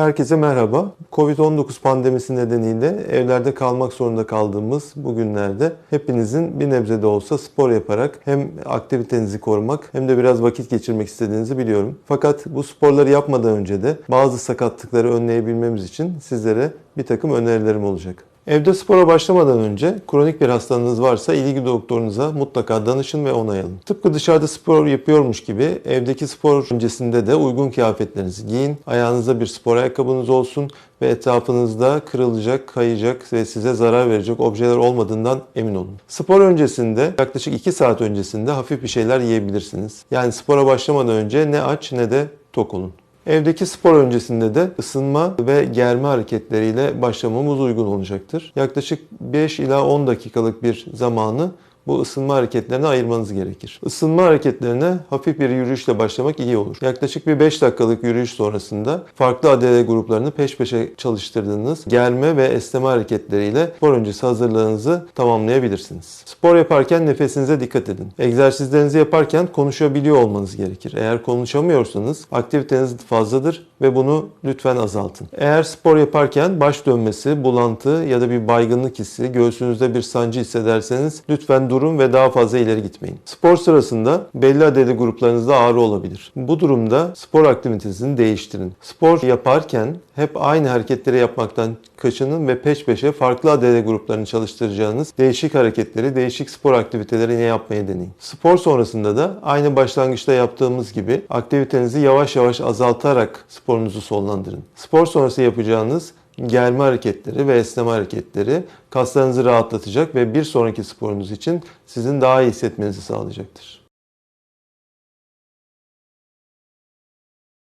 Herkese merhaba. Covid-19 pandemisi nedeniyle evlerde kalmak zorunda kaldığımız bu günlerde hepinizin bir nebze de olsa spor yaparak hem aktivitenizi korumak hem de biraz vakit geçirmek istediğinizi biliyorum. Fakat bu sporları yapmadan önce de bazı sakatlıkları önleyebilmemiz için sizlere bir takım önerilerim olacak. Evde spora başlamadan önce kronik bir hastalığınız varsa ilgili doktorunuza mutlaka danışın ve onay. Tıpkı dışarıda spor yapıyormuş gibi evdeki spor öncesinde de uygun kıyafetlerinizi giyin. Ayağınızda bir spor ayakkabınız olsun ve etrafınızda kırılacak, kayacak ve size zarar verecek objeler olmadığından emin olun. Spor öncesinde yaklaşık 2 saat öncesinde hafif bir şeyler yiyebilirsiniz. Yani spora başlamadan önce ne aç ne de tok olun. Evdeki spor öncesinde de ısınma ve germe hareketleriyle başlamamız uygun olacaktır. Yaklaşık 5 ila 10 dakikalık bir zamanı bu ısınma hareketlerine ayırmanız gerekir. Isınma hareketlerine hafif bir yürüyüşle başlamak iyi olur. Yaklaşık bir 5 dakikalık yürüyüş sonrasında farklı ADL gruplarını peş peşe çalıştırdığınız germe ve esneme hareketleriyle spor öncesi hazırlığınızı tamamlayabilirsiniz. Spor yaparken nefesinize dikkat edin. Egzersizlerinizi yaparken konuşabiliyor olmanız gerekir. Eğer konuşamıyorsanız aktiviteniz fazladır ve bunu lütfen azaltın. Eğer spor yaparken baş dönmesi, bulantı ya da bir baygınlık hissi, göğsünüzde bir sancı hissederseniz lütfen durun ve daha fazla ileri gitmeyin. Spor sırasında belli adedi gruplarınızda ağrı olabilir. Bu durumda spor aktivitesini değiştirin. Spor yaparken hep aynı hareketleri yapmaktan kaçının ve peş peşe farklı ADD gruplarını çalıştıracağınız değişik hareketleri, değişik spor aktiviteleri yine yapmaya deneyin. Spor sonrasında da aynı başlangıçta yaptığımız gibi aktivitenizi yavaş yavaş azaltarak sporunuzu sonlandırın. Spor sonrası yapacağınız germe hareketleri ve esneme hareketleri kaslarınızı rahatlatacak ve bir sonraki sporunuz için sizin daha iyi hissetmenizi sağlayacaktır.